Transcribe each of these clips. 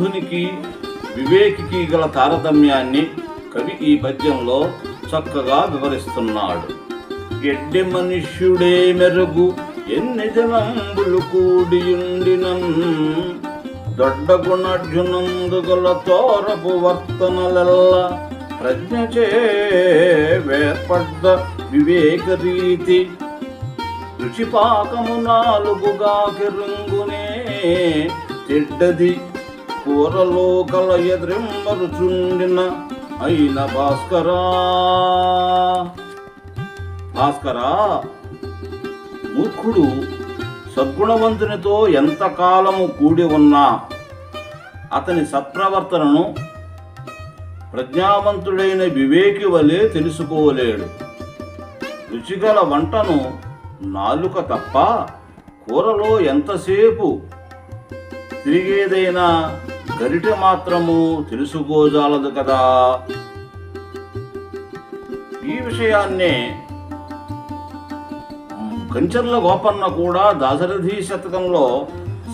మూఢునికి వివేకికి గల తారతమ్యాన్ని కవి ఈ పద్యంలో చక్కగా వివరిస్తున్నాడు. ఎడ్డి మనుష్యుడే మెరుగు ఎన్ని జనంబులు కూడియుండినం. దొడ్డ గుణర్జునందు గల తోరపు వర్తనలెల్ల ప్రజ్ఞచే వేర్పడ్డ వివేక రీతి. రుచిపాకము నాలుగుగా కిరుంగునే తిడ్డది కూరలో కల ఎదురెమ్మరుచుండిన అయిన భాస్కరా. భాస్కరా మూర్ఖుడు సద్గుణవంతునితో ఎంతకాలము కూడి ఉన్నా అతని సత్ప్రవర్తనను ప్రజ్ఞావంతుడైన వివేకి వలె తెలుసుకోలేడు. రుచిగల వంటను నాలుక తప్ప కూరలో ఎంతసేపు తిరిగేదైనా గరిట మాత్రము తెలుసుకోజాలదు కదా. ఈ విషయాన్నే కంచర్ల గోపన్న కూడా దాశరథి శతకంలో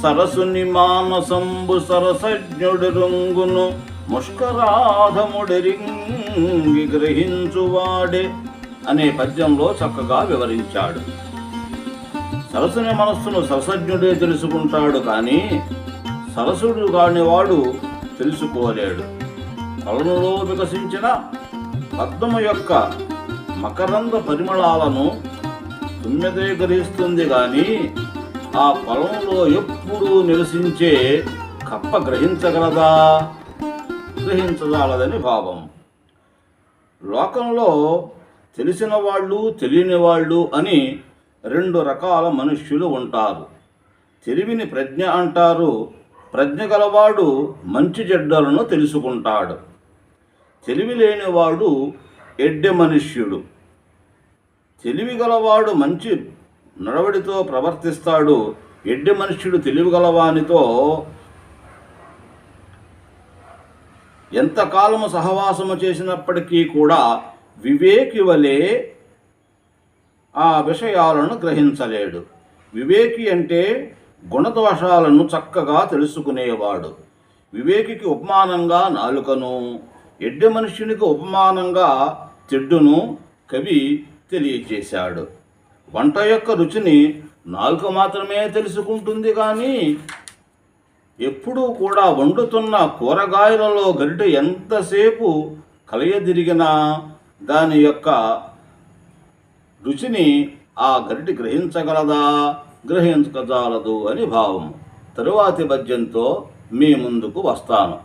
సరసుని మానసంబు సరసజ్ఞుడి రంగును ముష్కరాధముడెరింగి గ్రహించువాడే అనే పద్యంలో చక్కగా వివరించాడు. సరసుని మనస్సును సరసజ్ఞుడే తెలుసుకుంటాడు కానీ సరసుడు కానివాడు తెలుసుకోలేడు. కొలనులో వికసించిన పద్మము యొక్క మకరంద పరిమళాలను తుమ్మెదే గ్రహిస్తుంది గాని ఆ పొలంలో ఎప్పుడూ నివసించే కప్ప గ్రహించగలదా? గ్రహించగలదని భావం. లోకంలో తెలిసిన వాళ్ళు తెలియని వాళ్ళు అని రెండు రకాల మనుష్యులు ఉంటారు. తెలివిని ప్రజ్ఞ అంటారు ప్రజ్ఞ గలవాడు మంచి చెడ్డలను తెలుసుకుంటాడు. తెలివి లేనివాడు ఎడ్డె మనుష్యుడు. తెలివి గలవాడు మంచి నడవడితో ప్రవర్తిస్తాడు. ఎడ్డె మనుష్యుడు తెలివి గలవానితో ఎంతకాలము సహవాసము చేసినప్పటికీ కూడా వివేకి వలె ఆ విషయాలను గ్రహించలేడు. వివేకి అంటే గుణదోషాలను చక్కగా తెలుసుకునేవాడు. వివేకికి ఉపమానంగా నాలుకను ఎడ్డ మనుష్యునికి ఉపమానంగా తెడ్డును కవి తెలియజేశాడు. వంట యొక్క రుచిని నాలుక మాత్రమే తెలుసుకుంటుంది కానీ ఎప్పుడూ కూడా వండుతున్న కూరగాయలలో గరిట ఎంతసేపు కలయదిరిగినా దాని యొక్క రుచిని ఆ గరిటి గ్రహించగలదా? గ్రహించగలదు అని భావం తరువాతి పద్యంతో మీ ముందుకు వస్తాను.